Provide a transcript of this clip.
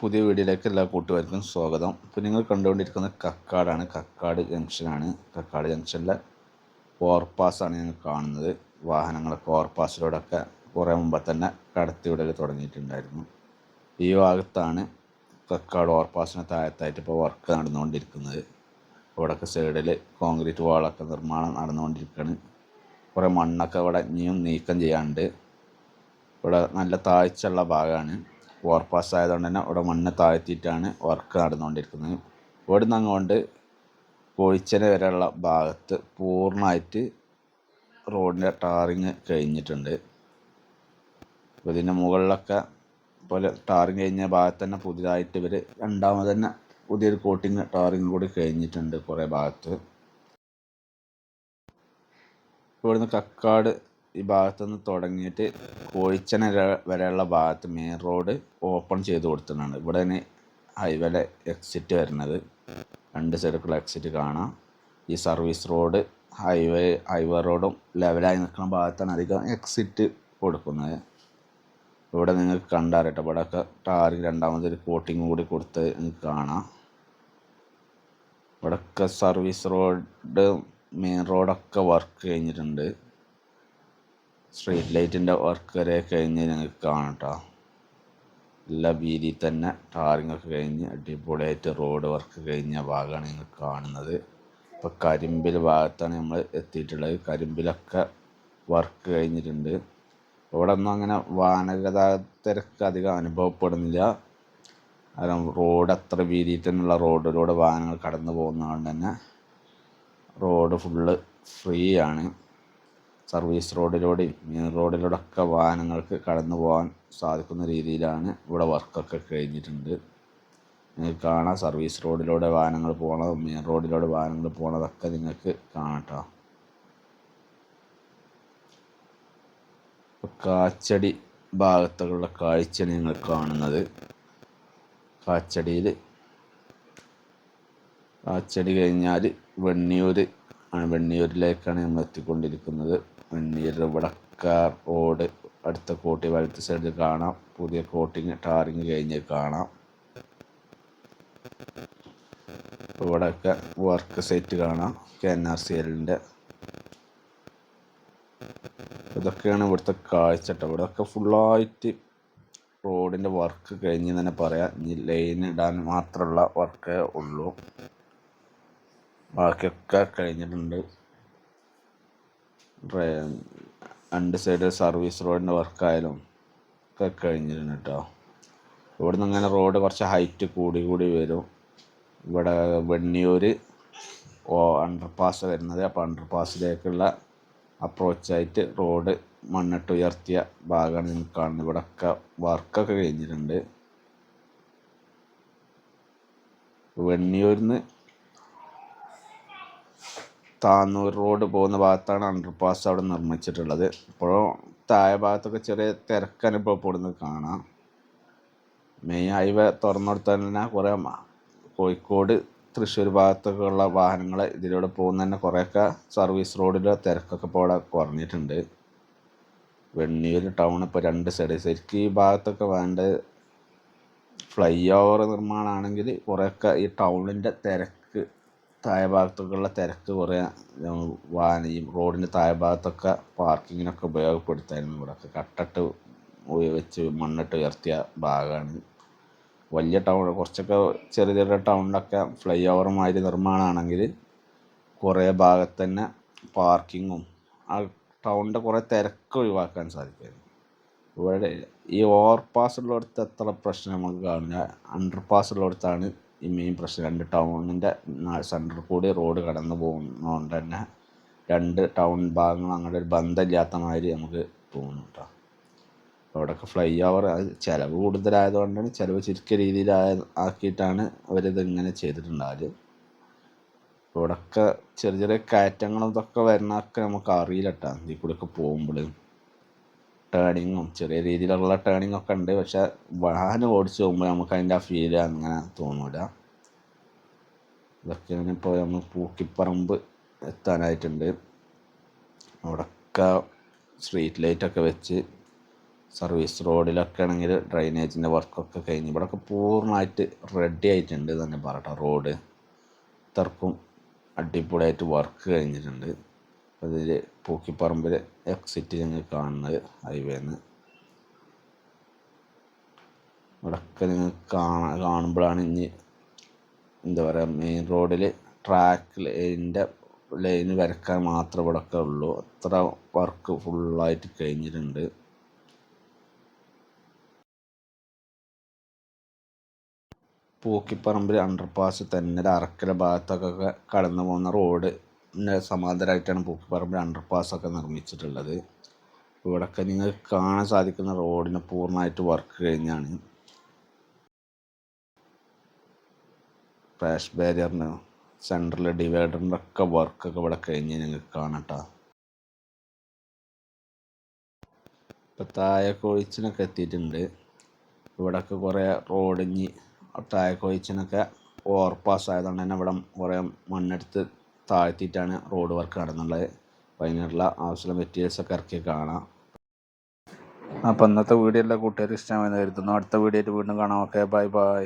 പുതിയ വീഡിയോയിലേക്ക് എല്ലാ കൂട്ടുകാർക്കും സ്വാഗതം. ഇപ്പോൾ നിങ്ങൾ കണ്ടുകൊണ്ടിരിക്കുന്നത് കക്കാടാണ്. കക്കാട് ജംഗ്ഷനാണ് കക്കാട് ജംഗ്ഷനിലെ ഓവർപാസ്സാണ് ഞങ്ങൾ കാണുന്നത്. വാഹനങ്ങളൊക്കെ ഓവർപാസിലൂടെയൊക്കെ കുറേ മുമ്പ് തന്നെ കടത്തിവിടൽ തുടങ്ങിയിട്ടുണ്ടായിരുന്നു. ഈ ഭാഗത്താണ് കക്കാട് ഓവർപാസിന് താഴത്തായിട്ട് ഇപ്പോൾ വർക്ക് നടന്നുകൊണ്ടിരിക്കുന്നത്. ഇവിടെയൊക്കെ സൈഡിൽ കോൺക്രീറ്റ് വാളൊക്കെ നിർമ്മാണം നടന്നുകൊണ്ടിരിക്കുകയാണ് കുറേ മണ്ണൊക്കെ ഇവിടെ ഇനിയും നീക്കം ചെയ്യാണ്ട് ഇവിടെ നല്ല താഴ്ചയുള്ള ഭാഗമാണ്. ഓവർപാസ് ആയതുകൊണ്ട് തന്നെ ഇവിടെ മണ്ണ് താഴ്ത്തിയിട്ടാണ് വർക്ക് നടന്നുകൊണ്ടിരിക്കുന്നത്. ഇവിടെ നിന്ന് അങ്ങോട്ട് കോഴിച്ചന വരെയുള്ള ഭാഗത്ത് പൂർണമായിട്ട് റോഡിന്റെ ടാറിങ് കഴിഞ്ഞിട്ടുണ്ട്. അപ്പോൾ ഇതിന്റെ മുകളിലൊക്കെ പോലെ ടാറിങ് കഴിഞ്ഞ ഭാഗത്ത് തന്നെ പുതിയതായിട്ട് ഇവർ രണ്ടാമത് തന്നെ പുതിയൊരു കോട്ടിങ് ടാറിങ് കൂടി കഴിഞ്ഞിട്ടുണ്ട് കുറേ ഭാഗത്ത്. ഇവിടുന്ന് കക്കാട് ഈ ഭാഗത്തുനിന്ന് തുടങ്ങിയിട്ട് കോഴിച്ചന വരെ- വരെയുള്ള ഭാഗത്ത് മെയിൻ റോഡ് ഓപ്പൺ ചെയ്ത് കൊടുത്തിട്ടുണ്ട്. ഇവിടെ തന്നെ ഹൈവേലെ എക്സിറ്റ് വരുന്നത്. രണ്ട് സൈഡിലുള്ള എക്സിറ്റ് കാണാം. ഈ സർവീസ് റോഡ് ഹൈവേ ഹൈവേ റോഡും ലെവലായി നിൽക്കുന്ന ഭാഗത്താണ് അധികം എക്സിറ്റ് കൊടുക്കുന്നത്. ഇവിടെ നിങ്ങൾക്ക് കണ്ടറിയട്ടെ. ഇവിടെയൊക്കെ ടാറിങ് രണ്ടാമതൊരു കോട്ടിങ് കൂടി കൊടുത്ത് നിങ്ങൾക്ക് കാണാം. ഇവിടെയൊക്കെ സർവീസ് റോഡ് മെയിൻ റോഡൊക്കെ വർക്ക് കഴിഞ്ഞിട്ടുണ്ട്. സ്ട്രീറ്റ് ലൈറ്റിന്റെ വർക്ക് വരെ കഴിഞ്ഞ് ഞങ്ങൾക്ക് കാണാം കേട്ടോ എല്ലാ വീതിയിൽ തന്നെ. ടാറിങ്ങൊക്കെ കഴിഞ്ഞ് അടിപൊളിയായിട്ട് റോഡ് വർക്ക് കഴിഞ്ഞ ഭാഗമാണ് നിങ്ങൾ കാണുന്നത്. ഇപ്പോൾ കരിമ്പിൽ ഭാഗത്താണ് നമ്മൾ എത്തിയിട്ടുള്ളത്. കരിമ്പിലൊക്കെ വർക്ക് കഴിഞ്ഞിട്ടുണ്ട്. ഇവിടെ ഒന്നും അങ്ങനെ വാഹനഗതാഗത തിരക്ക് അധികം അനുഭവപ്പെടുന്നില്ല. കാരണം റോഡ് അത്ര വീതിയിൽ തന്നെയുള്ള റോഡിലൂടെ വാഹനങ്ങൾ കടന്നു പോകുന്നതുകൊണ്ട് തന്നെ. റോഡ് ഫുള്ള് ഫ്രീ ആണ്. സർവീസ് റോഡിലൂടെയും മെയിൻ റോഡിലൂടെ ഒക്കെ വാഹനങ്ങൾക്ക് കടന്നു പോകാൻ സാധിക്കുന്ന രീതിയിലാണ് ഇവിടെ വർക്കൊക്കെ കഴിഞ്ഞിട്ടുണ്ട്. നിങ്ങൾക്ക് കാണാം സർവീസ് റോഡിലൂടെ വാഹനങ്ങൾ പോകണതും മെയിൻ റോഡിലൂടെ വാഹനങ്ങൾ പോകണതൊക്കെ നിങ്ങൾക്ക് കാണട്ടോ. കാച്ചടി ഭാഗത്തുള്ള കാഴ്ച നിങ്ങൾ കാണുന്നത്. കാച്ചടിയിൽ കാച്ചടി കഴിഞ്ഞാൽ വെണ്ണിയൂർ വെണ്ണിയൂരിലേക്കാണ് നമ്മൾ എത്തിക്കൊണ്ടിരിക്കുന്നത്. വെണ്ണിയൂർ വടക്കാർ റോഡ് അടുത്ത കോട്ടി വലത്ത് സൈഡിൽ കാണാം. പുതിയ കോട്ടിങ് ടാറിങ് കഴിഞ്ഞ് കാണാം. ഇവിടെയൊക്കെ വർക്ക് സൈറ്റ് കാണാം. കെ എൻ ആർ സി എല്ലിന്റെ. ഇതൊക്കെയാണ് ഇവിടുത്തെ കാഴ്ച കേട്ടോ. ഇവിടെയൊക്കെ ഫുള്ളായിട്ട് റോഡിന്റെ വർക്ക് കഴിഞ്ഞ് തന്നെ പറയാം. ഇനി ലൈൻ ഇടാൻ മാത്രമുള്ള വർക്കേ ഉള്ളൂ. ബാക്കിയൊക്കെ കഴിഞ്ഞിട്ടുണ്ട്. രണ്ട് സൈഡ് സർവീസ് റോഡിന്റെ വർക്കായാലും ഒക്കെ കഴിഞ്ഞിട്ടുണ്ട് കേട്ടോ. ഇവിടെ നിന്ന് അങ്ങനെ റോഡ് കുറച്ച് ഹൈറ്റ് കൂടി കൂടി വരും. ഇവിടെ വെണ്ണിയൂർ ഓ അണ്ടർപാസ് വരുന്നത്. അപ്പോൾ അണ്ടർപാസിലേക്കുള്ള അപ്രോച്ചായിട്ട് റോഡ് മണ്ണിട്ട് ഉയർത്തിയ ഭാഗമാണ് നിങ്ങൾ കാണുന്നത്. ഇവിടെയൊക്കെ വർക്കൊക്കെ കഴിഞ്ഞിട്ടുണ്ട്. വെണ്ണിയൂരിൽ നിന്ന് താന്നൂർ റോഡ് പോകുന്ന ഭാഗത്താണ് അണ്ടർ പാസ് അവിടെ നിർമ്മിച്ചിട്ടുള്ളത്. ഇപ്പോഴും താഴെ ഭാഗത്തൊക്കെ ചെറിയ തിരക്ക് അനുഭവപ്പെടുന്നത് കാണാം. മെയിൻ ഹൈവേ തുറന്നെടുത്താൽ തന്നെ കുറേ കോഴിക്കോട് തൃശ്ശൂർ ഭാഗത്തൊക്കെ ഉള്ള വാഹനങ്ങൾ ഇതിലൂടെ പോകുന്ന തന്നെ കുറേയൊക്കെ സർവീസ് റോഡിലെ തിരക്കൊക്കെ ഇപ്പോൾ അവിടെ കുറഞ്ഞിട്ടുണ്ട്. വെണ്ണിയൂർ ടൗൺ ഇപ്പോൾ രണ്ട് സൈഡ് ശരിക്കും ഈ ഭാഗത്തൊക്കെ വേണ്ട ഫ്ലൈ ഓവർ നിർമ്മാണമാണെങ്കിൽ കുറേയൊക്കെ ഈ ടൗണിന്റെ തിരക്ക് താഴെ ഭാഗത്തൊക്കെയുള്ള തിരക്ക് കുറേ വാനയും ഈ റോഡിന്റെ താഴെ ഭാഗത്തൊക്കെ പാർക്കിങ്ങിനൊക്കെ ഉപയോഗപ്പെടുത്തായിരുന്നു ഇവിടെയൊക്കെ കട്ടിട്ട് വെച്ച് മണ്ണിട്ട് ഉയർത്തിയ ഭാഗമാണ്. വലിയ ടൗൺ കുറച്ചൊക്കെ ചെറിയ ചെറിയ ടൗണിലൊക്കെ ഫ്ലൈ മാതിരി നിർമ്മാണമാണെങ്കിൽ കുറേ ഭാഗത്ത് തന്നെ പാർക്കിങ്ങും ആ ടൗണിന്റെ കുറേ തിരക്ക് ഒഴിവാക്കാൻ സാധിക്കും. ഇവിടെ ഈ ഓവർ പാസ് ഉള്ളിടത്ത് എത്ര പ്രശ്നം നമുക്ക് കാണില്ല അണ്ടർ പാസ് ഉള്ളിടത്താണ് ഈ മെയിൻ പ്രശ്നം ടൗണിന്റെ സെന്ററിൽ കൂടി റോഡ് കടന്നു പോകുന്നതുകൊണ്ട് തന്നെ രണ്ട് ടൗൺ ഭാഗങ്ങൾ അങ്ങനെ ഒരു ബന്ധമില്ലാത്ത മാതിരി നമുക്ക് തോന്നും കേട്ടോ അവിടെയൊക്കെ ഫ്ലൈ ഓവർ ചിലവ് കൂടുതലായതുകൊണ്ടാണ് ചിലവ് ചുരുക്കിയ രീതിയിൽ ആക്കിയിട്ടാണ് അവരിത് ഇങ്ങനെ ചെയ്തിട്ടുണ്ടായത് ഇവിടെയൊക്കെ ചെറിയ ചെറിയ കയറ്റങ്ങളും ഇതൊക്കെ വരുന്നതൊക്കെ നമുക്ക് അറിയില്ല കേട്ടോ ഇതിൽ കൂടെയൊക്കെ പോകുമ്പോൾ ടേണിങ്ങും ചെറിയ രീതിയിലുള്ള ടേണിംഗ് ഒക്കെ ഉണ്ട്. പക്ഷെ വാഹനം ഓടിച്ച് പോകുമ്പോൾ നമുക്ക് അതിന്റെ ആ ഫീൽ അങ്ങനെ തോന്നൂല. ഇതൊക്കെ ഇപ്പോൾ നമ്മൾ പൂക്കിപ്പറമ്പ് എത്താനായിട്ടുണ്ട്. അവിടെയൊക്കെ സ്ട്രീറ്റ് ലൈറ്റൊക്കെ വെച്ച് സർവീസ് റോഡിലൊക്കെ ആണെങ്കിൽ ഡ്രൈനേജിന്റെ വർക്കൊക്കെ കഴിഞ്ഞ് ഇവിടെയൊക്കെ പൂർണമായിട്ട് റെഡി ആയിട്ടുണ്ട് തന്നെ പറയട്ടെ. റോഡ് ഇത്രക്കും അടിപൊളിയായിട്ട് വർക്ക് കഴിഞ്ഞിട്ടുണ്ട്. അതിൽ പൂക്കിപ്പറമ്പിൽ എക്സിറ്റ് നിങ്ങൾ കാണുന്നത് ഹൈവേന്ന് ഇവിടെയൊക്കെ നിങ്ങൾ കാണാ കാണുമ്പോഴാണ് ഇനി എന്താ പറയുക മെയിൻ റോഡിൽ ട്രാക്ക് ലൈനിന്റെ ലൈൻ വരക്കാൻ മാത്രം ഇവിടെയൊക്കെ ഉള്ളൂ. അത്ര വർക്ക് ഫുള്ളായിട്ട് കഴിഞ്ഞിട്ടുണ്ട്. പൂക്കിപ്പറമ്പിൽ അണ്ടർപാസ് തന്നെ അറക്കര ഭാഗത്തൊക്കെ കടന്നു പോകുന്ന റോഡ് സമാന്തരമായിട്ടാണ് പൂപ്പറമ്പ് അണ്ടർ പാസ്സൊക്കെ നിർമ്മിച്ചിട്ടുള്ളത്. ഇവിടെയൊക്കെ നിങ്ങൾക്ക് കാണാൻ സാധിക്കുന്ന റോഡിന് പൂർണമായിട്ട് വർക്ക് കഴിഞ്ഞാണ്. ക്രാഷ് ബാരിയറിന് സെൻട്രൽ ഡിവൈഡറിന്റെ ഒക്കെ വർക്കൊക്കെ ഇവിടെ കഴിഞ്ഞ് നിങ്ങൾക്ക് കാണട്ടോ ഇപ്പം താഴെ എത്തിയിട്ടുണ്ട്. ഇവിടെയൊക്കെ കുറേ റോഡിഞ്ഞ് താഴെ കൊഴിച്ചിനൊക്കെ ഓവർപാസ് ആയതുകൊണ്ട് തന്നെ ഇവിടെ കുറേ മണ്ണെടുത്ത് താഴ്ത്തിയിട്ടാണ് റോഡ് വർക്ക് നടന്നുള്ളത്. അപ്പോൾ അതിനുള്ള ആവശ്യമുള്ള മെറ്റീരിയൽസൊക്കെ ഇറക്കി കാണാം. അപ്പോൾ ഇന്നത്തെ വീഡിയോ എല്ലാ കൂട്ടുകാർ ഇഷ്ടമായെന്ന് കരുതുന്നു. അടുത്ത വീഡിയോ ആയിട്ട് വീണ്ടും കാണാം. Okay bye bye